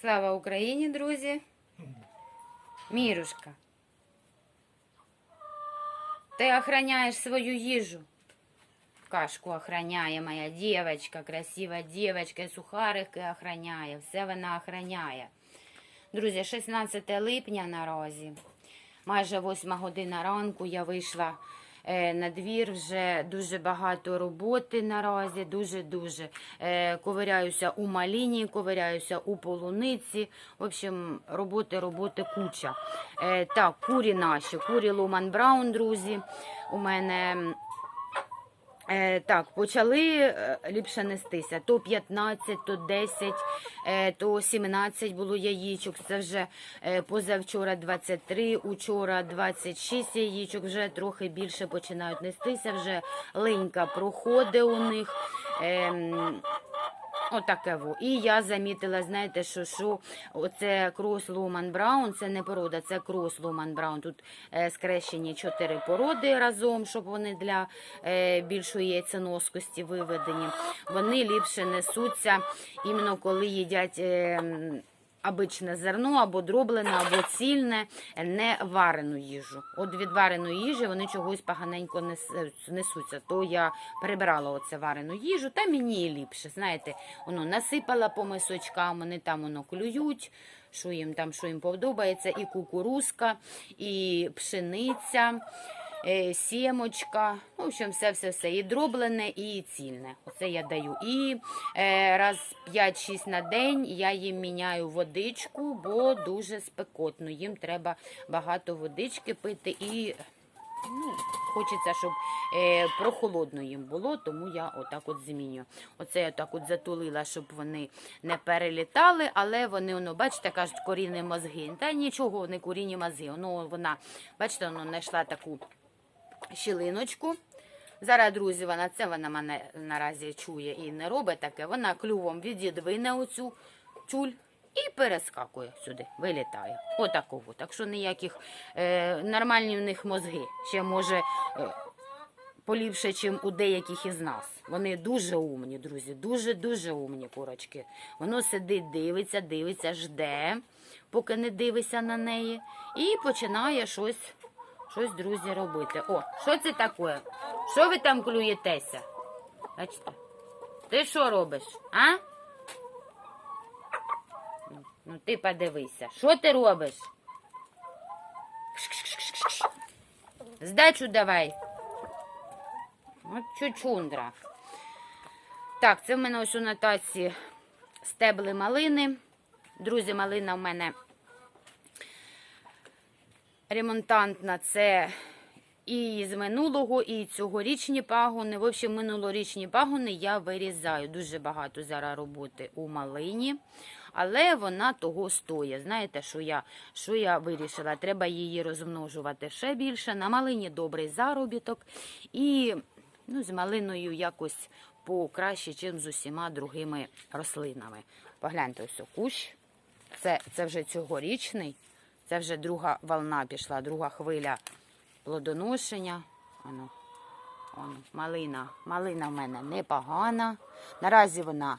Слава Україні, друзі. Мірушка. Ти охраняєш свою їжу. Кашку охраняє моя дівчинка, красива дівчинка, сухарики охраняє, все вона охраняє. Друзі, 16 липня наразі, майже 8 година ранку я вийшла на двір, вже дуже багато роботи наразі, дуже-дуже. Е, ковиряюся у маліні, ковиряюся у полуниці. В общем, роботи, роботи куча. Е, так, курі наші, курі Ломан Браун, друзі. У мене Е, так, почали е, ліпше нестися. То 15, то 10, е, то 17 було яєчок. Це вже е, позавчора 23, учора 26 яєчок, вже трохи більше починають нестися, вже линька проходить у них. Ем, Отаке во. І я замітила, знаєте, що, що оце крос Луман Браун, це не порода, це крос Луман Браун. Тут е, скрещені чотири породи разом, щоб вони для е, більшої яйценоскості виведені. Вони ліпше несуться, іменно коли їдять. Е, Обичне зерно або дроблене, або цільне, не варену їжу. От від вареної їжі вони чогось поганенько нес- несуться. То я перебирала оце варену їжу, та мені і ліпше. Знаєте, воно насипала по мисочкам, вони там воно клюють, що їм там, що їм подобається, і кукурузка, і пшениця. Е, Сімочка, ну, в общем, все, все, все. І дроблене, і цільне. Оце я даю. І е, раз 5-6 на день я їм міняю водичку, бо дуже спекотно. Їм треба багато водички пити і ну, хочеться, щоб е, прохолодно їм було, тому я отак от змінюю. Оце я так от затулила, щоб вони не перелітали, але вони, воно, бачите, кажуть, корінні мозги. Та нічого, не корінні мозги. Воно, вона, бачите, воно знайшла таку щілиночку. Зараз, друзі, вона це вона мене наразі чує і не робить таке. Вона клювом відідвине оцю тюль і перескакує сюди, вилітає. Отакого. Так що ніяких е, нормальні в них мозги. Ще може е, поліпше, ніж у деяких із нас. Вони дуже умні, друзі, дуже-дуже умні курочки. Воно сидить, дивиться, дивиться, жде, поки не дивиться на неї, і починає щось, щось, друзі, робити. О, що це таке? Що ви там клюєтеся? Бачите? Ти що робиш? А? Ну, ти подивися. Що ти робиш? Здачу давай. От чучундра. Так, це в мене ось у нотації стебли малини. Друзі, малина в мене ремонтантна. Це і з минулого, і цьогорічні пагони. В общем, минулорічні пагони я вирізаю. Дуже багато зараз роботи у малині. Але вона того стоїть. Знаєте, що я, що я вирішила? Треба її розмножувати ще більше. На малині добрий заробіток. І ну, з малиною якось покраще, ніж з усіма другими рослинами. Погляньте, ось кущ. Це, це вже цьогорічний. Це вже друга волна пішла, друга хвиля плодоношення. Ану, ану, малина. Малина в мене непогана. Наразі вона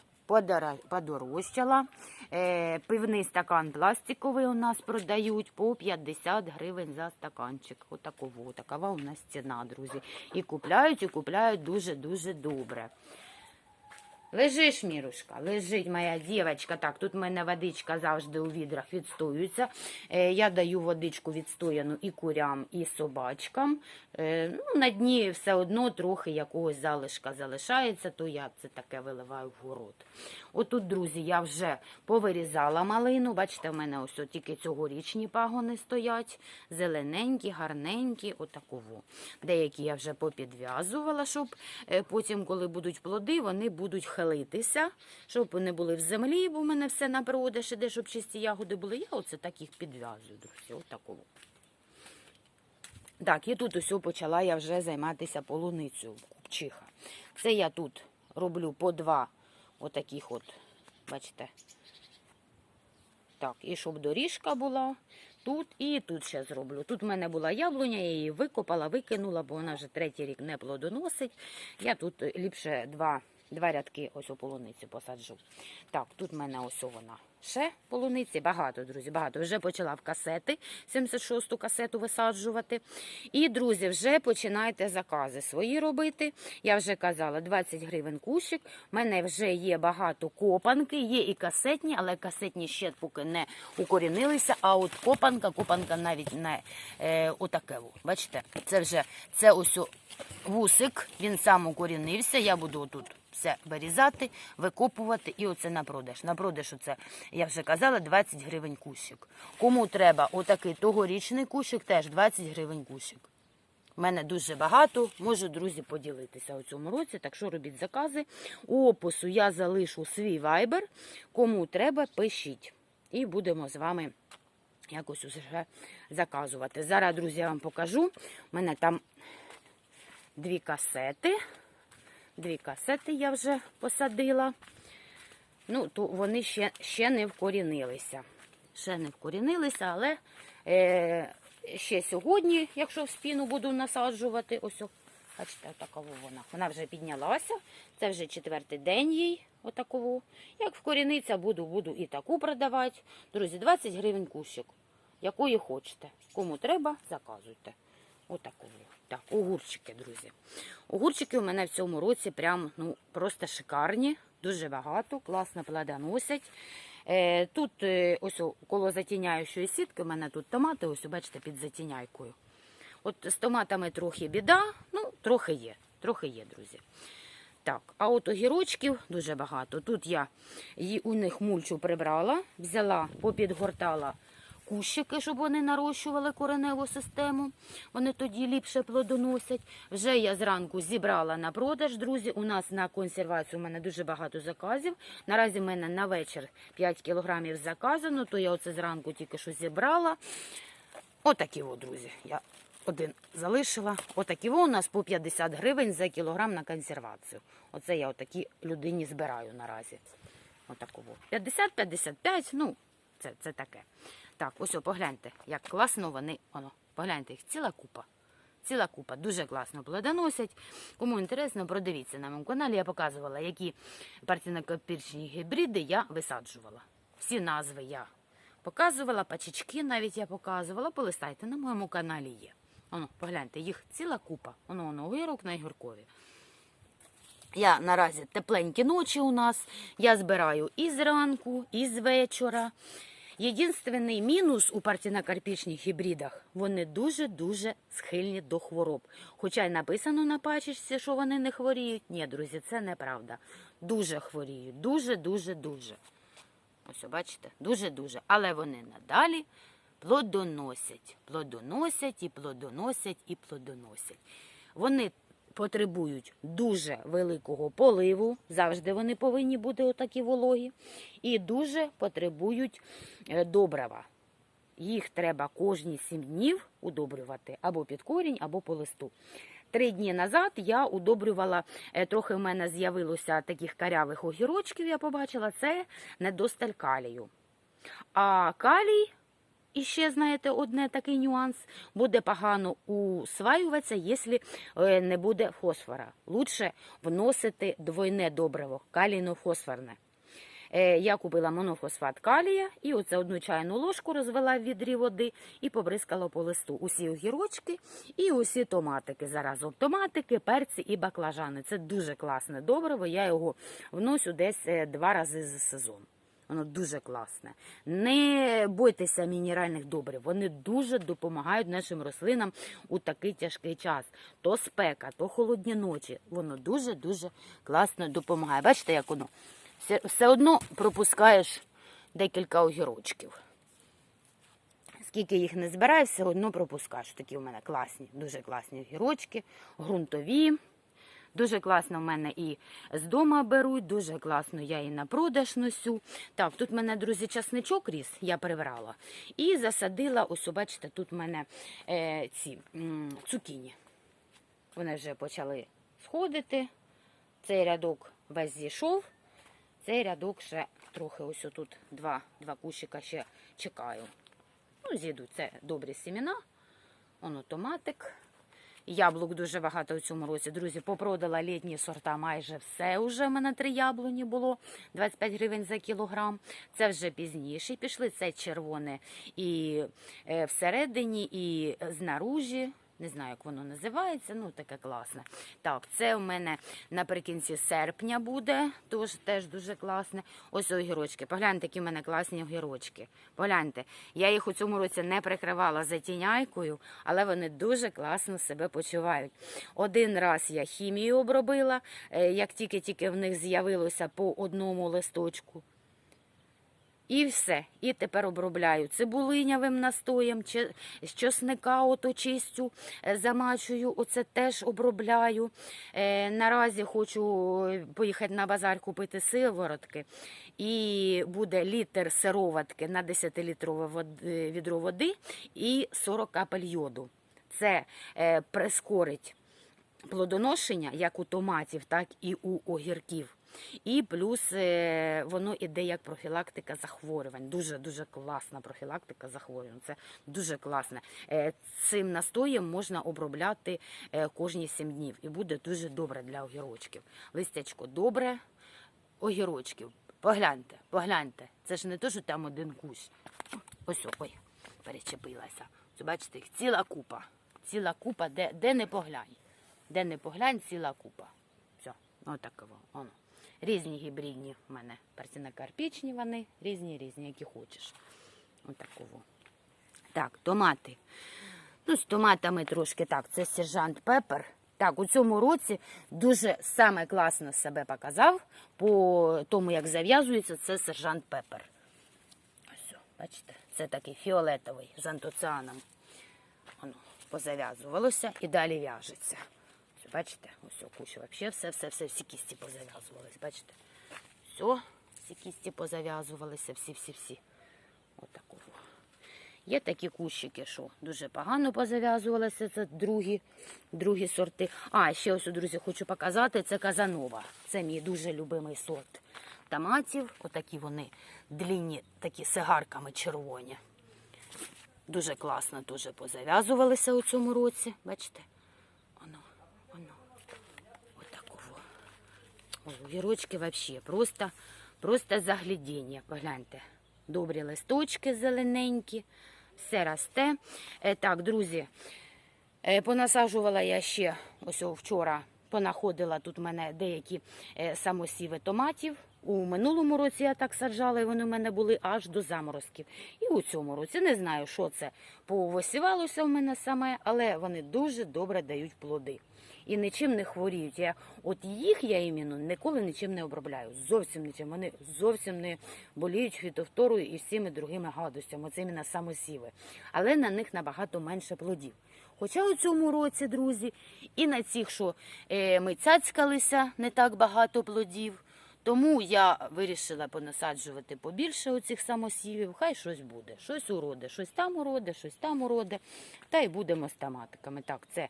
подорожчала. Е, пивний стакан пластиковий у нас продають по 50 гривень за стаканчик. Отаково, такова у нас ціна, друзі. І купляють, і купляють дуже-дуже добре. Лежиш, Мірушка, лежить моя дівчинка. Так, тут в мене водичка завжди у відрах відстоюється. Е, я даю водичку відстояну і курям, і собачкам. Е, ну, на дні все одно трохи якогось залишка залишається, то я це таке виливаю в город. Отут, друзі, я вже повирізала малину. Бачите, в мене ось тільки цьогорічні пагони стоять. Зелененькі, гарненькі, отаково. Деякі я вже попідв'язувала, щоб е, потім, коли будуть плоди, вони будуть хилитися, щоб вони були в землі, бо в мене все на продаж іде, щоб чисті ягоди були. Я оце так їх підв'язую, друзі, отаково. Так, і тут ось почала я вже займатися полуницею купчиха. Це я тут роблю по два отаких от, бачите. Так, і щоб доріжка була тут і тут ще зроблю. Тут в мене була яблуня, я її викопала, викинула, бо вона вже третій рік не плодоносить. Я тут ліпше два Два рядки ось у полуницю посаджу. Так, тут в мене ось вона. Ще полуниці, багато, друзі, багато. Вже почала в касети, 76-ту касету висаджувати. І, друзі, вже починайте закази свої робити. Я вже казала, 20 гривень кущик. У мене вже є багато копанки, є і касетні, але касетні ще поки не укорінилися. А от копанка, копанка навіть не е, отаке. Бачите, це вже це ось вусик, він сам укорінився. Я буду тут все вирізати, викопувати і оце на продаж. На продаж оце, я вже казала, 20 гривень кущик. Кому треба отакий тогорічний кущик, теж 20 гривень кущик. У мене дуже багато, можу, друзі, поділитися у цьому році, так що робіть закази. У опису я залишу свій вайбер. Кому треба, пишіть. І будемо з вами якось уже заказувати. Зараз, друзі, я вам покажу. У мене там дві касети. Дві касети я вже посадила. Ну, то вони ще, ще не вкорінилися. Ще не вкорінилися, але е, ще сьогодні, якщо в спіну буду насаджувати, ось, бачите, отакова вона. Вона вже піднялася. Це вже четвертий день їй. Отакову. Як вкоріниться, буду, буду і таку продавати. Друзі, 20 гривень кущик. Якої хочете. Кому треба, заказуйте. Отакову. Так, огурчики, друзі. Огурчики у мене в цьому році прям ну, просто шикарні, дуже багато, класно плодоносять. Е, тут е, ось коло затіняючої сітки, у мене тут томати, ось бачите, під затіняйкою. От з томатами трохи біда, ну, трохи є, трохи є, друзі. Так, а от огірочків дуже багато. Тут я її у них мульчу прибрала, взяла, попідгортала кущики, щоб вони нарощували кореневу систему. Вони тоді ліпше плодоносять. Вже я зранку зібрала на продаж, друзі. У нас на консервацію у мене дуже багато заказів. Наразі в мене на вечір 5 кілограмів заказано, то я оце зранку тільки що зібрала. Отакі, о, друзі. Я один залишила. Отакі у нас по 50 гривень за кілограм на консервацію. Оце я отакі людині збираю наразі. Отаково. 50-55, ну, це, це таке. Так, ось о, погляньте, як класно вони, воно, погляньте, їх ціла купа. Ціла купа, дуже класно плодоносять. Кому інтересно, продивіться на моєму каналі. Я показувала, які партінокопірчні гібриди я висаджувала. Всі назви я показувала, пачечки навіть я показувала. Полистайте, на моєму каналі є. Воно, погляньте, їх ціла купа. Воно, воно огірок на гіркові. Я наразі тепленькі ночі у нас. Я збираю і зранку, і з вечора. Єдинственний мінус у партінокарпічних гібридах вони дуже-дуже схильні до хвороб. Хоча й написано на пачечці, що вони не хворіють. Ні, друзі, це неправда. Дуже хворіють. Дуже, дуже, дуже. Ось, бачите, дуже-дуже. Але вони надалі плодоносять. Плодоносять і плодоносять і плодоносять. Вони потребують дуже великого поливу. Завжди вони повинні бути отакі вологі. І дуже потребують е, добрива. Їх треба кожні 7 днів удобрювати або під корінь, або по листу. Три дні назад я удобрювала, е, трохи в мене з'явилося таких карявих огірочків, я побачила, це недосталь калію. А калій, і ще, знаєте, одне такий нюанс, буде погано усваюватися, якщо е, не буде фосфора. Лучше вносити двойне добриво, калійно-фосфорне. Е, Я купила монофосфат калія і оце одну чайну ложку розвела в відрі води і побризкала по листу. Усі огірочки і усі томатики. Заразом томатики, перці і баклажани. Це дуже класне добриво. Я його вношу десь е, два рази за сезон. Воно дуже класне. Не бойтеся мінеральних добрив. Вони дуже допомагають нашим рослинам у такий тяжкий час. То спека, то холодні ночі. Воно дуже-дуже класно допомагає. Бачите, як воно? Все, одно пропускаєш декілька огірочків. Скільки їх не збираю, все одно пропускаєш. Такі у мене класні, дуже класні огірочки, ґрунтові. Дуже класно в мене і з дома беруть, дуже класно я і на продаж носю. Так, тут в мене, друзі, часничок ріс, я прибрала. І засадила, ось, бачите, тут в мене е, ці цукіні. Вони вже почали сходити. Цей рядок весь зійшов. Цей рядок ще трохи ось тут два, два кущика ще чекаю. Ну, зійдуть, це добрі сімена. Воно томатик. Яблук дуже багато у цьому році. Друзі, попродала літні сорта майже все. Уже в мене три яблуні було 25 гривень за кілограм. Це вже пізніше пішли. Це червоне і е, всередині, і знаружі. Не знаю, як воно називається, ну таке класне. Так, це у мене наприкінці серпня буде, тож теж дуже класне. Ось огірочки. Погляньте, які в мене класні огірочки. Погляньте, я їх у цьому році не прикривала затіняйкою, але вони дуже класно себе почувають. Один раз я хімію обробила, е, як тільки-тільки в них з'явилося по одному листочку. І все. І тепер обробляю цибулинявим настоєм, чи- з чосника ото чистю, е, замачую, оце теж обробляю. Е, наразі хочу поїхати на базар купити сиворотки. І буде літр сироватки на 10-літрове е, відро води і 40 капель йоду. Це е, прискорить плодоношення як у томатів, так і у огірків. І плюс е, воно іде як профілактика захворювань. Дуже дуже класна профілактика захворювань. Це дуже класне. Е, Цим настоєм можна обробляти е, кожні 7 днів, і буде дуже добре для огірочків. Листячко добре, огірочків. Погляньте, погляньте. Це ж не то, що там один кущ. Ось, ой, перечепилася. Бачите, їх ціла купа. Ціла купа, де, де не поглянь. Де не поглянь, ціла купа. Все, отаково. Воно. Різні гібридні в мене парсинокарпічні вони, різні, різні, які хочеш. Отаково. Так, томати. Ну, з томатами трошки так. Це сержант Пепер. Так, у цьому році дуже саме класно себе показав по тому, як зав'язується, це сержант Пепер. Ось, бачите, це такий фіолетовий з антоціаном. Воно позав'язувалося і далі в'яжеться. Бачите, ось кущ, взагалі все, все, все, всі кісті позав'язувались, бачите? Все, всі кісті позав'язувалися, всі, всі, всі. Отакого. Є такі кущики, що дуже погано позав'язувалися. Це другі, другі сорти. А, ще ось, друзі, хочу показати, це Казанова. Це мій дуже любимий сорт томатів. Отакі вони длінні, такі сигарками червоні. Дуже класно дуже позав'язувалися у цьому році. Бачите? Воно, воно. Отакого. Ой, огірочки взагалі просто, просто заглядіння. Погляньте. Добрі листочки зелененькі, все росте. Е, так, друзі, е, понасаджувала я ще ось вчора. Понаходила тут в мене деякі е, самосіви томатів. У минулому році я так саджала, і вони в мене були аж до заморозків. І у цьому році не знаю, що це повосівалося в мене саме, але вони дуже добре дають плоди і нічим не хворіють. Я от їх я іменно ніколи нічим не обробляю. Зовсім нічим. Вони зовсім не боліють фітофторою і всіми другими гадостями. Це іменно самосіви. Але на них набагато менше плодів. Хоча у цьому році, друзі, і на цих, що е, ми цяцькалися, не так багато плодів. Тому я вирішила понасаджувати побільше оцих самосівів. Хай щось буде. Щось уроде, щось там уроде, щось там уроде. Та й будемо з томатиками. Так, це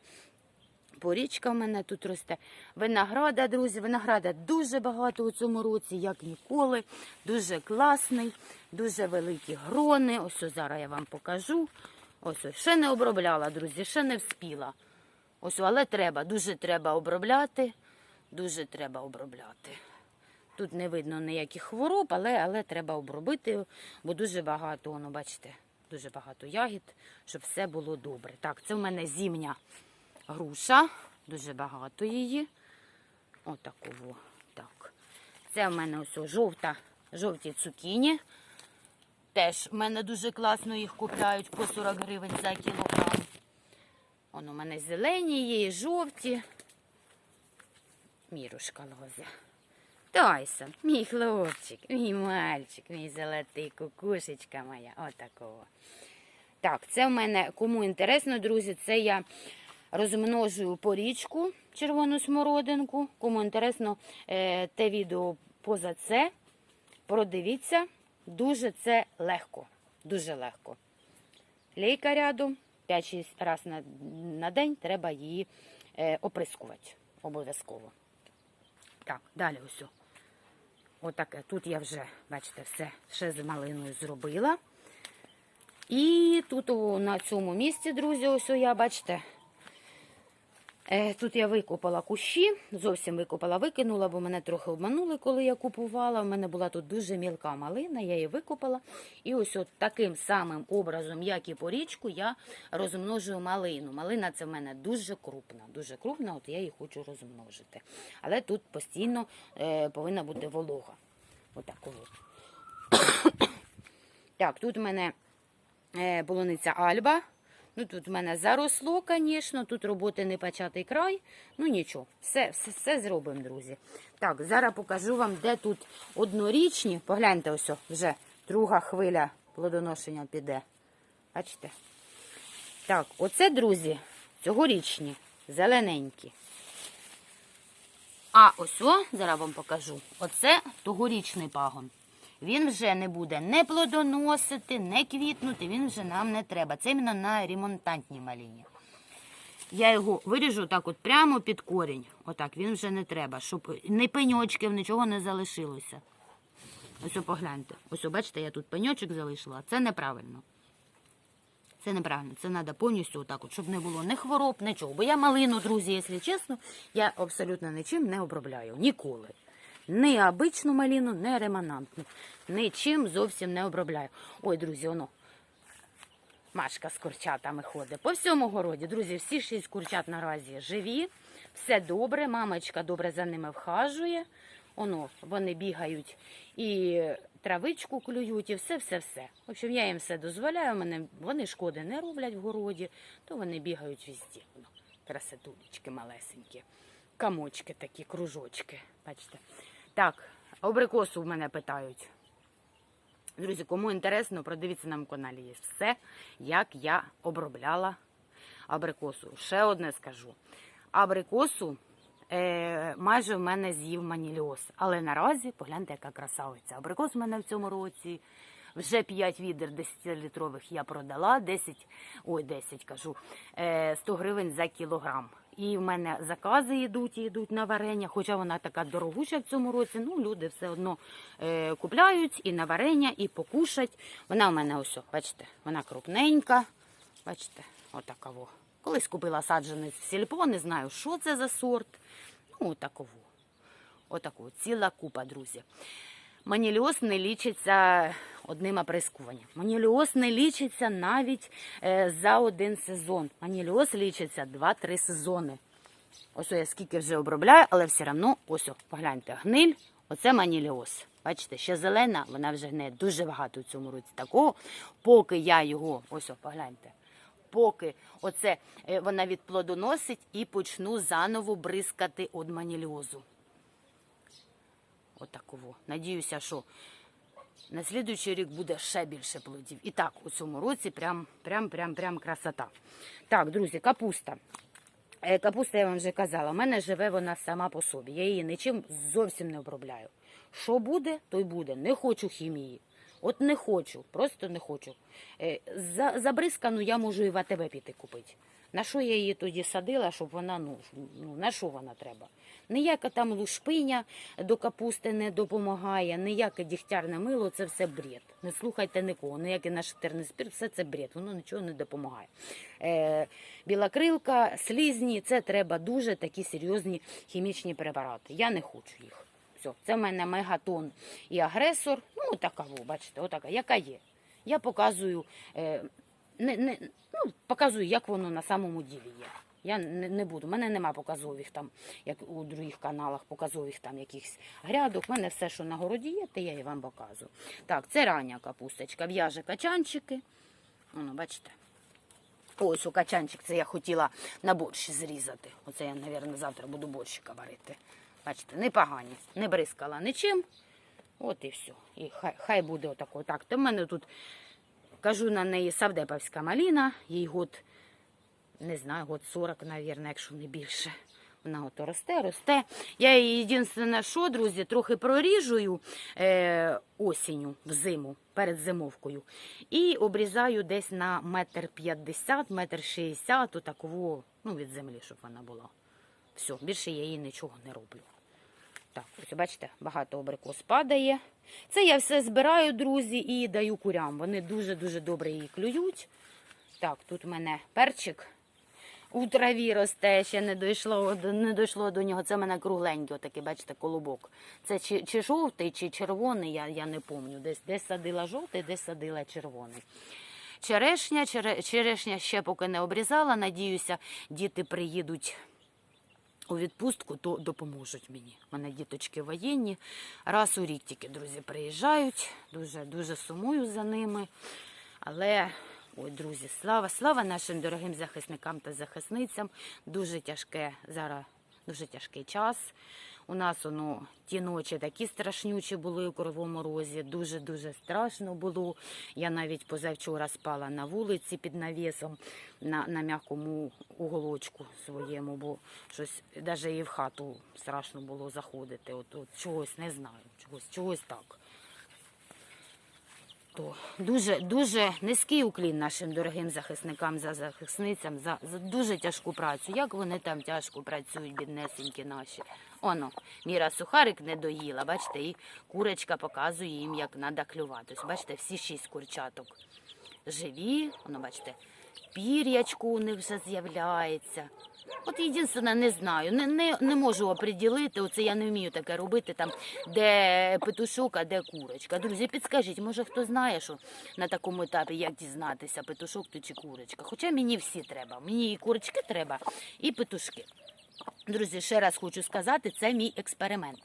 Порічка в мене тут росте. Винограда, друзі, винограда дуже багато у цьому році, як ніколи. Дуже класний, дуже великі грони. Ось зараз я вам покажу. Ось ось. Ще не обробляла, друзі, ще не вспіла. Ось, але треба, дуже треба обробляти. Дуже треба обробляти. Тут не видно ніяких хвороб, але, але треба обробити, бо дуже багато, воно, бачите, дуже багато ягід, щоб все було добре. Так, це в мене зімня груша, дуже багато її. Отаково. Так. Це в мене ось жовта, жовті цукіні. Теж в мене дуже класно їх купляють по 40 гривень за кілограм. Воно у мене зелені є, і жовті. Мірушка лозе. Тайсон, мій хлопчик, мій мальчик, мій золотий кукушечка моя. Отакого. Так, це в мене, кому інтересно, друзі, це я розмножую порічку червону смородинку. Кому інтересно е, те відео поза це, продивіться. Дуже це легко. Дуже легко. Лейка рядом 5-6 разів на, на день треба її е, оприскувати. Обов'язково. Так, далі ось. Отаке. Тут я вже, бачите, все ще з малиною зробила. І тут о, на цьому місці, друзі, ось я, бачите, Тут я викопала кущі, зовсім викопала, викинула, бо мене трохи обманули, коли я купувала. У мене була тут дуже мілка малина, я її викопала. І ось от таким самим образом, як і по річку, я розмножую малину. Малина це в мене дуже крупна, дуже крупна, от я її хочу розмножити. Але тут постійно е, повинна бути волога. Отак от. Так, тут в мене е, полуниця Альба. Ну, тут в мене заросло, звісно, тут роботи не початий край. Ну нічого, все, все, все зробимо, друзі. Так, зараз покажу вам, де тут однорічні. Погляньте, ось вже друга хвиля плодоношення піде. Бачите? Так, оце, друзі, цьогорічні, зелененькі. А ось зараз вам покажу. Оце тогорічний пагон. Він вже не буде не плодоносити, не квітнути, він вже нам не треба. Це іменно на ремонтантній маліні. Я його виріжу так от прямо під корінь. Отак, він вже не треба, щоб ні пеньочків, нічого не залишилося. Ось о, погляньте. Ось, о, бачите, я тут пеньочок залишила. Це неправильно. Це неправильно. Це треба повністю отак, от, щоб не було ні хвороб, нічого. Бо я малину, друзі, якщо чесно, я абсолютно нічим не обробляю. Ніколи. Ні обичну малину, ні ремонантну. Нічим зовсім не обробляю. Ой, друзі, воно. Машка з курчатами ходить. По всьому городі, друзі, всі шість курчат наразі живі. Все добре, мамочка добре за ними вхажує. Оно, вони бігають і травичку клюють, і все-все-все. В общем, я їм все дозволяю. Мене, вони шкоди не роблять в городі, то вони бігають везде. Красотулечки малесенькі. Камочки такі, кружочки. Бачите. Так, абрикосу в мене питають. Друзі, кому інтересно, продивіться на моєму каналі є все, як я обробляла абрикосу. Ще одне скажу. Абрикосу е, майже в мене з'їв маніліоз. Але наразі погляньте, яка красавиця. Абрикос в мене в цьому році. Вже 5 відер 10-літрових я продала, 10, ой, 10 кажу, е, 100 гривень за кілограм. І в мене закази йдуть і йдуть на варення, хоча вона така дорогуща в цьому році. Ну, люди все одно е, купляють і на варення, і покушать. Вона в мене ось, бачите, вона крупненька. Бачите, отака во. Колись купила саджанець в сільпо, не знаю, що це за сорт. Ну, отакову. Отаку. Ціла купа, друзі. Маніліоз не лічиться одним оприскуванням. Маніліоз не лічиться навіть е, за один сезон. Маніліоз лічиться 2-3 сезони. Ось я скільки вже обробляю, але все одно, ось, погляньте, гниль, оце маніліоз. Бачите, ще зелена, вона вже гниє дуже багато в цьому році такого. Поки я його, ось, погляньте, поки оце е, вона відплодоносить і почну заново бризкати від маніліозу. Отаково. Надіюся, що на слідуючий рік буде ще більше плодів. І так, у цьому році прям, прям, прям, красота. Так, друзі, капуста. Е, Капуста, я вам вже казала, в мене живе вона сама по собі. Я її нічим зовсім не обробляю. Що буде, то й буде. Не хочу хімії. От не хочу, просто не хочу. За, забризкану я можу і в АТБ піти купити. На що я її тоді садила, щоб вона, ну, ну на що вона треба? Ніяка там лушпиня до капусти не допомагає, ніяке дігтярне мило, це все бред. Не слухайте нікого, ніякий наш терний спирт, все це бред, воно нічого не допомагає. Е, білокрилка, слізні, це треба дуже такі серйозні хімічні препарати. Я не хочу їх. Все, це в мене мегатон і агресор. Ну, така, бачите, отака, яка є. Я показую, е, не, не, ну, показую, як воно на самому ділі є. Я не, буду. У мене нема показових там, як у других каналах, показових там якихось грядок. У мене все, що на городі є, те я і вам показую. Так, це рання капусточка. В'яже качанчики. Воно, бачите. Ось у качанчик, це я хотіла на борщ зрізати. Оце я, мабуть, завтра буду борщика варити. Бачите, непогані. Не бризкала нічим. От і все. І хай, хай буде отако. Так, то в мене тут, кажу на неї савдеповська маліна, їй год, не знаю, год 40, мабуть, якщо не більше. Вона ото росте, росте. Я її єдине, що, друзі, трохи проріжую е, осінню, взиму, перед зимовкою. І обрізаю десь на метр п'ятдесят, метр шістдесят, отаково, ну, від землі, щоб вона була. Все, більше я їй нічого не роблю. Так, ось бачите, багато абрикос падає. Це я все збираю, друзі, і даю курям. Вони дуже-дуже добре її клюють. Так, тут у мене перчик. У траві росте, ще не дійшло, не дійшло до нього. Це в мене кругленький, отакий, бачите, колобок. Це чи, чи жовтий, чи червоний, я, я не пам'ятаю. Десь, десь садила жовтий, десь садила червоний. Черешня, чере, черешня ще поки не обрізала. Надіюся, діти приїдуть у відпустку, то допоможуть мені. У мене діточки воєнні. Раз у рік тільки друзі приїжджають. Дуже дуже сумую за ними. Але, ой, друзі, слава, слава нашим дорогим захисникам та захисницям. Дуже тяжке зараз, дуже тяжкий час. У нас воно ті ночі такі страшнючі були у Кривому Розі. Дуже дуже страшно було. Я навіть позавчора спала на вулиці під навісом на, на м'якому уголочку своєму, бо щось навіть і в хату страшно було заходити. От, от чогось не знаю, чогось, чогось так. То дуже дуже низький уклін нашим дорогим захисникам за захисницям за, за дуже тяжку працю. Як вони там тяжко працюють, біднесенькі наші. Оно, Міра сухарик не доїла, бачите, і курочка показує їм, як треба клювати. Бачите, всі шість курчаток живі, воно, бачите, пір'ячку у них вже з'являється. От єдине, не знаю, не, не, не можу оприділити, оце я не вмію таке робити, там, де петушок, а де курочка. Друзі, підскажіть, може хто знає, що на такому етапі, як дізнатися, петушок то чи курочка. Хоча мені всі треба. Мені і курочки треба, і петушки. Друзі, ще раз хочу сказати, це мій експеримент.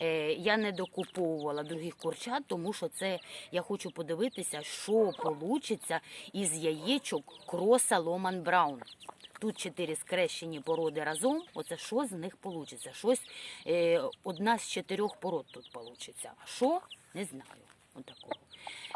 Е, я не докуповувала других курчат, тому що це я хочу подивитися, що вийде із яєчок кроса Ломан Браун. Тут чотири скрещені породи разом. Оце що з них вийде? Щось е, одна з чотирьох пород тут вийде. А що? Не знаю. Отакого.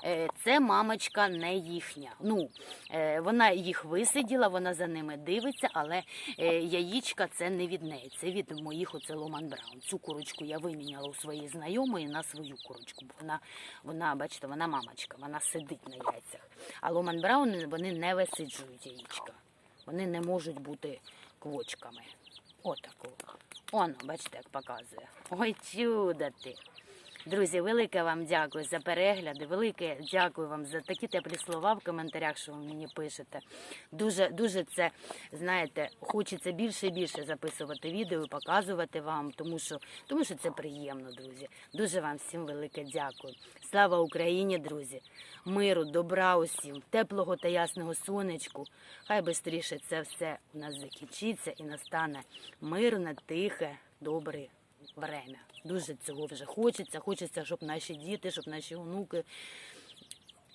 Е, Це мамочка не їхня. Ну, е, вона їх висиділа, вона за ними дивиться, але е, яєчка це не від неї, це від моїх оце Ломан Браун. Цю курочку я виміняла у своєї знайомої на свою курочку. Вона, вона, бачите, вона мамочка, вона сидить на яйцях. А Ломан Браун вони не висиджують яєчка. Вони не можуть бути квочками. Отакого. Оно, бачите, як показує. Ой, чудо ти. Друзі, велике вам дякую за перегляди. Велике дякую вам за такі теплі слова в коментарях, що ви мені пишете. Дуже, дуже це, знаєте, хочеться більше і більше записувати відео і показувати вам, тому що, тому що це приємно, друзі. Дуже вам всім велике дякую. Слава Україні, друзі! Миру, добра усім, теплого та ясного сонечку. Хай швидше це все у нас закінчиться і настане мирне, тихе, добре время. Дуже цього вже хочеться. Хочеться, щоб наші діти, щоб наші онуки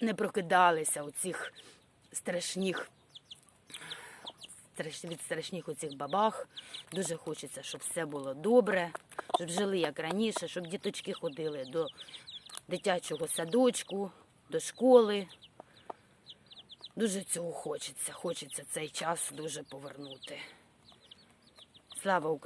не прокидалися у цих страшних від страшних оцих бабах. Дуже хочеться, щоб все було добре, щоб жили як раніше, щоб діточки ходили до дитячого садочку, до школи. Дуже цього хочеться. Хочеться цей час дуже повернути. Слава Україні!